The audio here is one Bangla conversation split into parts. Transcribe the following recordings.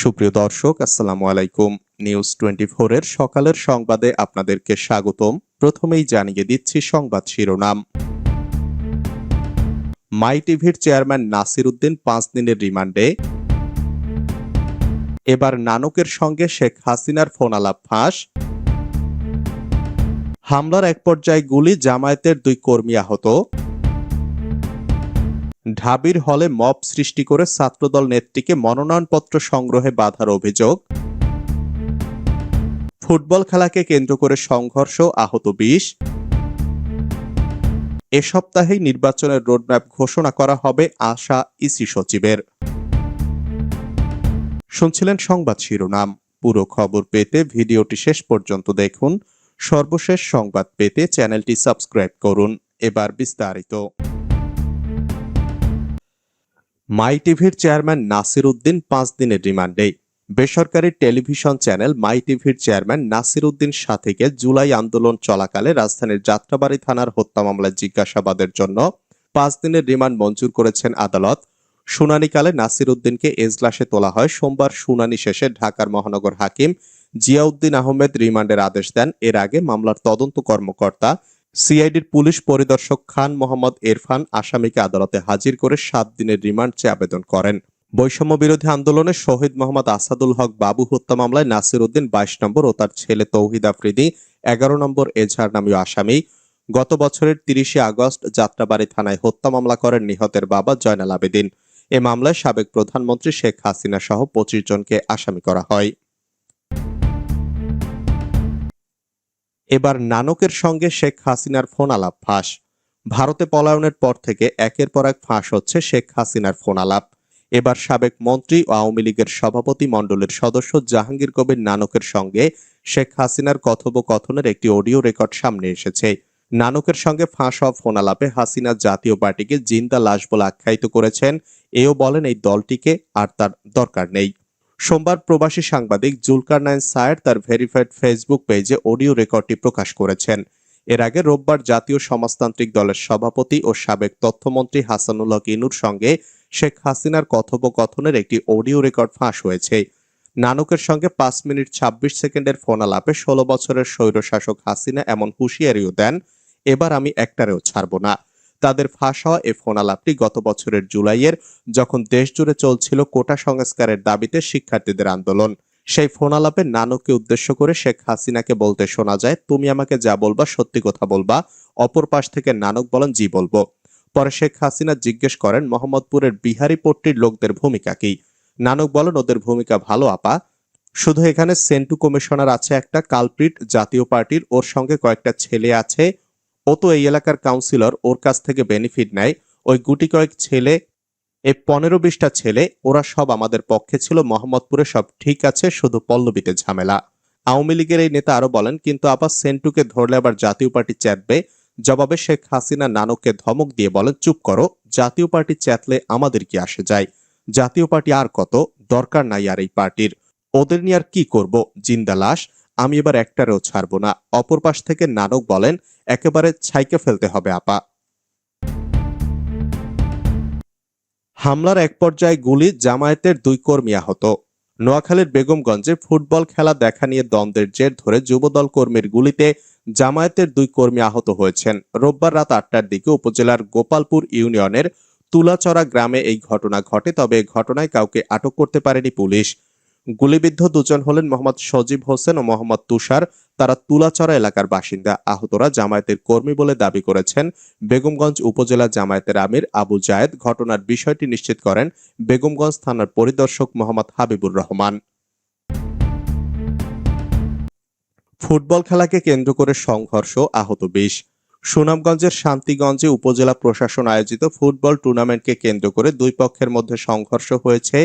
সুপ্রিয় দর্শক, আসসালামু আলাইকুম। নিউজ টোয়েন্টি এর সকালের সংবাদে আপনাদেরকে স্বাগতম। প্রথমেই জানিয়ে দিচ্ছি সংবাদ শিরোনাম। মাই টিভির চেয়ারম্যান নাসির উদ্দিন পাঁচ দিনের রিমান্ডে। এবার নানকের সঙ্গে শেখ হাসিনার ফোন আলাপ ফাঁস। হামলার এক পর্যায়ে গুলি জামায়াতের দুই কর্মী আহত। ঢাবির হলে মব সৃষ্টি করে ছাত্রদল নেত্রীকে মনোনয়নপত্র সংগ্রহে বাধার অভিযোগ। ফুটবল খেলাকে কেন্দ্র করে সংঘর্ষ, আহত বিশ। এ সপ্তাহেই নির্বাচনের রোডম্যাপ ঘোষণা করা হবে আশা ইসি সচিবের। শুনছিলেন সংবাদ শিরোনাম। পুরো খবর পেতে ভিডিওটি শেষ পর্যন্ত দেখুন। সর্বশেষ সংবাদ পেতে চ্যানেলটি সাবস্ক্রাইব করুন। এবার বিস্তারিত। মাই টিভির চেয়ারম্যান নাসির উদ্দিন পাঁচ দিনের রিমান্ডে বেসরকারি টেলিভিশন চ্যানেল মাই টিভির চেয়ারম্যান নাসির উদ্দিন সাথীকে জুলাই আন্দোলন চলাকালে রাজধানীর যাত্রাবাড়ি থানার হত্যা মামলায় জিজ্ঞাসাবাদের জন্য পাঁচ দিনের রিমান্ড মঞ্জুর করেছেন আদালত। শুনানিকালে নাসির উদ্দিনকে এজলাসে তোলা হয়। সোমবার শুনানি শেষে ঢাকার মহানগর হাকিম জিয়াউদ্দিন আহমেদ রিমান্ডের আদেশ দেন। এর আগে মামলার তদন্ত কর্মকর্তা সিআইডির পুলিশ পরিদর্শক খান মোহাম্মদ এরফান আসামিকে আদালতে হাজির করে সাত দিনের রিমান্ড চেয়ে আবেদন করেন। বৈষম্য বিরোধী আন্দোলনে শহীদ মোহাম্মদ আসাদুল হক বাবু হত্যা মামলায় নাসির উদ্দিন বাইশ নম্বর ও তার ছেলে তৌহিদ আফ্রিদি এগারো নম্বর এজাহার নামীয় আসামি। গত বছরের তিরিশে আগস্ট যাত্রাবাড়ি থানায় হত্যা মামলা করেন নিহতের বাবা জয়নাল আবেদিন। এ মামলায় সাবেক প্রধানমন্ত্রী শেখ হাসিনা সহ পঁচিশ জনকে আসামি করা হয়। এবার নানকের সঙ্গে শেখ হাসিনার ফোন আলাপ ফাঁস। ভারতে পলায়নের পর থেকে একের পর এক ফাঁস হচ্ছে শেখ হাসিনার ফোন আলাপ এবার সাবেক মন্ত্রী ও আওয়ামী লীগের সভাপতি মণ্ডলের সদস্য জাহাঙ্গীর কবির নানকের সঙ্গে শেখ হাসিনার কথোপকথনের একটি অডিও রেকর্ড সামনে এসেছে। নানকের সঙ্গে ফাঁস হওয়া ফোন আলাপে হাসিনা জাতীয় পার্টিকে জিন্দা লাশ বলে আখ্যায়িত করেছেন। এও বলেন এই দলটিকে আর তার দরকার নেই। সোমবার প্রবাসী সাংবাদিক জুলকার নাইন সায়ের তার ভেরিফাইড ফেসবুক পেজে অডিও রেকর্ডটি প্রকাশ করেছেন। এর আগে রোববার জাতীয় সমাজতান্ত্রিক দলের সভাপতি ও সাবেক তথ্যমন্ত্রী হাসানুল হক ইনুর সঙ্গে শেখ হাসিনার কথোপকথনের একটি অডিও রেকর্ড ফাঁস হয়েছে। নানকের সঙ্গে পাঁচ মিনিট ছাব্বিশ সেকেন্ডের ফোন আলাপে ষোলো বছরের স্বৈরশাসক হাসিনা এমন হুঁশিয়ারিও দেন, এবার আমি একটারেও ছাড়ব না। তাদের ফাঁস হওয়া এ ফোন আলাপটি গত বছরের জুলাইয়ের যখন দেশ জুড়ে চলছিল কোটা সংস্কারের দাবিতে শিক্ষার্থীদের আন্দোলন। সেই ফোন আলাপে নানককে উদ্দেশ্য করে শেখ হাসিনাকে বলতে শোনা যায়, তুমি আমাকে যা বলবা সত্যি কথা বলবা, অপর পাশ থেকে নানক বলেন জি বলব। পরে শেখ হাসিনা জিজ্ঞেস করেন, মোহাম্মদপুরের বিহারি পট্টির লোকদের ভূমিকা কি? নানক বলেন, ওদের ভূমিকা ভালো, আপা। শুধু এখানে সেন্টু কমিশনার আছে একটা, কালপ্রিট জাতীয় পার্টির, ওর সঙ্গে কয়েকটা ছেলে আছে ও তো এই এলাকার কাউন্সিলর ওর কাছ থেকে বেনিফিট নেয়। ওই গুটি কয়েক ছেলে, এই পনেরো বিশটা ছেলে, ওরা সব আমাদের পক্ষে ছিল, মোহাম্মদপুরে সব ঠিক আছে, শুধু পল্লবীতে ঝামেলা। আওয়ামী লীগের এই নেতা আরও বলেন, কিন্তু আবার সেন্টুকে ধরলে আবার জাতীয় পার্টি চ্যাটবে জবাবে শেখ হাসিনা নানককে ধমক দিয়ে বলেন, চুপ করো, জাতীয় পার্টি চ্যাটলে আমাদের কি আসে যায়? জাতীয় পার্টি আর কত? দরকার নাই আর এই পার্টির। ওদের নিয়ে আর কি করব? জিন্দা লাশ। আমি এবার একটারেও ছাড়বো না। অপর পাশ থেকে নানক বলেন, একেবারে ছাইকে ফেলতে হবে, আপা। হামলার এক পর্যায়ে গুলি জামায়াতের দুই কর্মী আহত। নোয়াখালীর বেগমগঞ্জে ফুটবল খেলা দেখা নিয়ে দ্বন্দ্বের জের ধরে যুবদল কর্মীর গুলিতে জামায়াতের দুই কর্মী আহত হয়েছেন। রোববার রাত আটটার দিকে উপজেলার গোপালপুর ইউনিয়নের তুলাচড়া গ্রামে এই ঘটনা ঘটে, তবে ঘটনায় কাউকে আটক করতে পারেনি পুলিশ। গুলিবিদ্ধ দুজন হলেন মোহাম্মদ সজীব হোসেন ও মোহাম্মদ তুষার। তারা তুলাচড়া এলাকার বাসিন্দা। আহতরা জামায়াতের কর্মী বলে দাবি করেছেন। বেগমগঞ্জ উপজেলা জামায়াতের আমির আবু জায়েদ ঘটনার বিষয়টি নিশ্চিত করেন। বেগমগঞ্জ থানার পরিদর্শক মোহাম্মদ হাবিবুর রহমান। ফুটবল খেলাকে কেন্দ্র করে সংঘর্ষ আহত বিশ। সুনামগঞ্জের শান্তিগঞ্জে উপজেলা প্রশাসন আয়োজিত ফুটবল টুর্নামেন্টকে কেন্দ্র করে দুই পক্ষের মধ্যে সংঘর্ষ হয়েছে।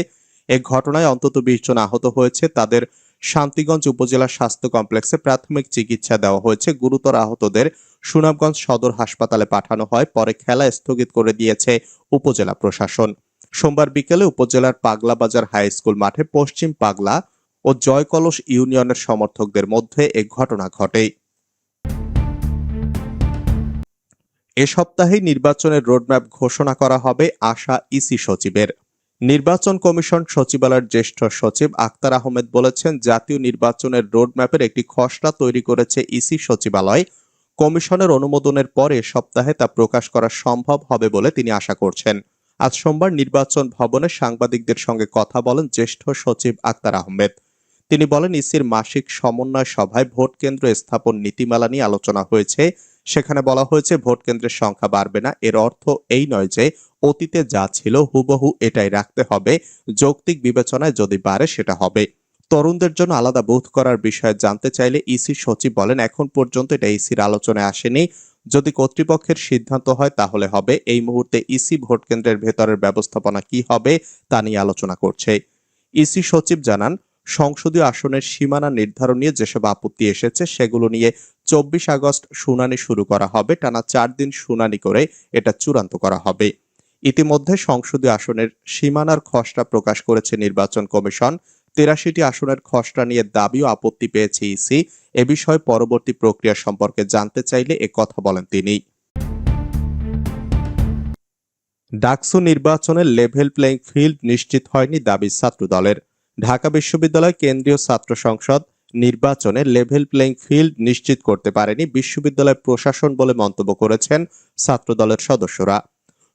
এ ঘটনায় অন্তত বিশ জন আহত হয়েছে। তাদের শান্তিগঞ্জ উপজেলা স্বাস্থ্য কমপ্লেক্সে প্রাথমিক চিকিৎসা দেওয়া হয়েছে। গুরুতর আহতদের সুনামগঞ্জ সদর হাসপাতালে পাঠানো হয়। পরে খেলা স্থগিত করে দিয়েছে উপজেলা প্রশাসন। সোমবার বিকেলে উপজেলার পাগলা বাজার হাই স্কুল মাঠে পশ্চিম পাগলা ও জয়কলস ইউনিয়নের সমর্থকদের মধ্যে এ ঘটনা ঘটে। এ সপ্তাহে নির্বাচনের রোডম্যাপ ঘোষণা করা হবে আশা ইসি সচিবের। নির্বাচন কমিশন সচিবালয়ের জ্যেষ্ঠ সচিব আক্তার আহমেদ বলেছেন, জাতীয় নির্বাচনের রোডম্যাপের একটি খসড়া তৈরি করেছে ইসি সচিবালয়। কমিশনের অনুমোদনের পরে সপ্তাহে তা প্রকাশ করা সম্ভব হবে বলে তিনি আশা করছেন। আজ সোমবার নির্বাচন ভবনে সাংবাদিকদের সঙ্গে কথা বলেন জ্যেষ্ঠ সচিব আক্তার আহমেদ। তিনি বলেন, ইসির মাসিক সমন্বয় সভায় ভোট কেন্দ্র স্থাপন নীতিমালা নিয়ে আলোচনা হয়েছে। সেখানে বলা হয়েছে ভোট কেন্দ্রের সংখ্যা বাড়বে না। এর অর্থ এই নয় যে অতীতে যা ছিল হুবহু এটাই রাখতে হবে। যৌক্তিক বিবেচনায় যদি বাড়ে সেটা হবে। তরুণদের জন্য আলাদা বোধ করার বিষয়ে জানতে চাইলে ইসি সচিব বলেন, এখন পর্যন্ত এটা ইসির আলোচনায় আসেনি। যদি কর্তৃপক্ষের সিদ্ধান্ত হয় তাহলে হবে। এই মুহূর্তে ইসি ভোট কেন্দ্রের ভেতরের ব্যবস্থাপনা কি হবে তা নিয়ে আলোচনা করছে। ইসি সচিব জানান সংসদীয় আসনের সীমানা নির্ধারণ নিয়ে যেসব আপত্তি এসেছে, সেগুলো নিয়ে চব্বিশ আগস্ট শুনানি শুরু করা হবে। টানা চার দিন শুনানি করে এটা চূড়ান্ত করা হবে। ইতিমধ্যে সংসদীয় আসনের সীমানার খসড়া প্রকাশ করেছে নির্বাচন কমিশন। তিরাশিটি আসনের খসড়া নিয়ে দাবি ও আপত্তি পেয়েছে ইসি। এ বিষয়ে পরবর্তী প্রক্রিয়া সম্পর্কে জানতে চাইলে এ কথা বলেন তিনি। ডাকসু নির্বাচনের লেভেল প্লেইং ফিল্ড নিশ্চিত হয়নি দাবি ছাত্রদলের। ঢাকা বিশ্ববিদ্যালয় কেন্দ্রীয় ছাত্র সংসদ নির্বাচনে লেভেল প্লেইং ফিল্ড নিশ্চিত করতে পারেনি বিশ্ববিদ্যালয় প্রশাসন বলে মন্তব্য করেছেন ছাত্রদলের সদস্যরা।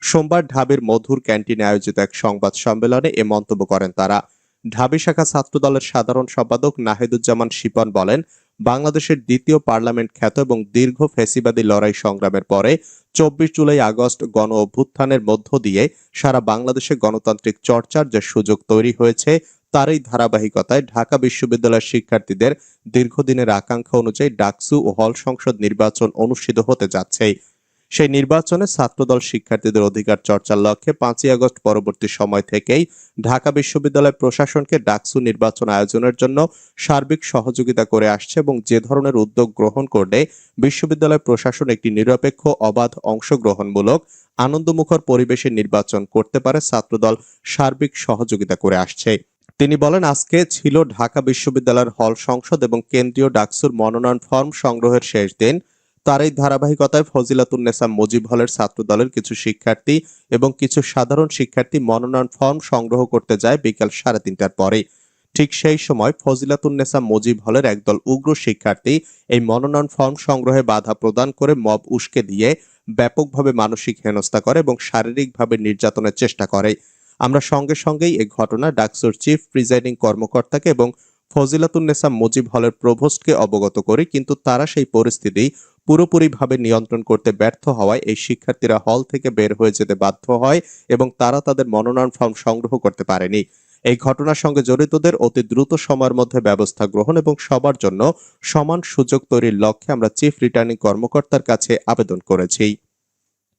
সোমবার ঢাবির মধুর ক্যান্টিনে আয়োজিত এক সংবাদ সম্মেলনে এ মন্তব্য করেন তারা। ঢাবি শাখা ছাত্রদলের সাধারণ সম্পাদক নাহিদুজ্জামান শিপন বলেন, বাংলাদেশের দ্বিতীয় পার্লামেন্ট খ্যাত এবং দীর্ঘ ফেসিবাদী লড়াই সংগ্রামের পরে চব্বিশ জুলাই আগস্ট গণ অভ্যুত্থানের মধ্য দিয়ে সারা বাংলাদেশে গণতান্ত্রিক চর্চার যে সুযোগ তৈরি হয়েছে তারই ধারাবাহিকতায় ঢাকা বিশ্ববিদ্যালয়ের শিক্ষার্থীদের দীর্ঘদিনের আকাঙ্ক্ষা অনুযায়ী ডাকসু ও হল সংসদ নির্বাচন অনুষ্ঠিত হতে যাচ্ছে। সেই নির্বাচনে ছাত্রদল শিক্ষার্থীদের অধিকার চর্চার লক্ষ্যে পাঁচই আগস্ট পরবর্তী সময় থেকেই ঢাকা বিশ্ববিদ্যালয় প্রশাসনকে ডাকসু নির্বাচন আয়োজনের জন্য সার্বিক সহযোগিতা করে আসছে এবং যে ধরনের উদ্যোগ গ্রহণ করলে বিশ্ববিদ্যালয় প্রশাসন একটি নিরপেক্ষ, অবাধ, অংশগ্রহণমূলক, আনন্দমুখর পরিবেশে নির্বাচন করতে পারে ছাত্রদল সার্বিক সহযোগিতা করে আসছে। তিনি বলেন, আজকে ছিল ঢাকা বিশ্ববিদ্যালয়ের হল সংসদ এবং কেন্দ্রীয় ডাকসুর মনোনয়ন ফর্ম সংগ্রহের শেষ দিন। তার এই ধারাবাহিকতায় ফজিলাতুন্নেসা মুজিব হলের ছাত্র দলের কিছু শিক্ষার্থী এবং কিছু সাধারণ শিক্ষার্থী মনোনয়ন ফর্ম সংগ্রহ করতে যায় বিকাল সাড়ে তিনটার পরে ঠিক সেই সময় ফজিলাতুন্নেসা মুজিব হলের একদল উগ্র শিক্ষার্থী এই মনোনয়ন ফর্ম সংগ্রহে বাধা প্রদান করে মব উস্কে দিয়ে ব্যাপকভাবে মানসিক হেনস্থা করে এবং শারীরিকভাবে নির্যাতনের চেষ্টা করে। আমরা সঙ্গে সঙ্গেই এই ঘটনা ডাকসুর চিফ, প্রিজাইডিং কর্মকর্তাকে এবং ফজিলাতুন্নেসা মুজিব হলের প্রভোস্টকে অবগত করি, কিন্তু তারা সেই পরিস্থিতি পুরোপুরিভাবে নিয়ন্ত্রণ করতে ব্যর্থ হওয়ায় এই শিক্ষার্থীরা হল থেকে বের হয়ে যেতে বাধ্য হয় এবং তারা তাদের মনোনয়ন ফর্ম সংগ্রহ করতে পারেনি। এই ঘটনার সঙ্গে জড়িতদের অতি দ্রুত সময়ের মধ্যে ব্যবস্থা গ্রহণ এবং সবার জন্য সমান সুযোগ তৈরির লক্ষ্যে আমরা চিফ রিটার্নিং কর্মকর্তার কাছে আবেদন করেছি।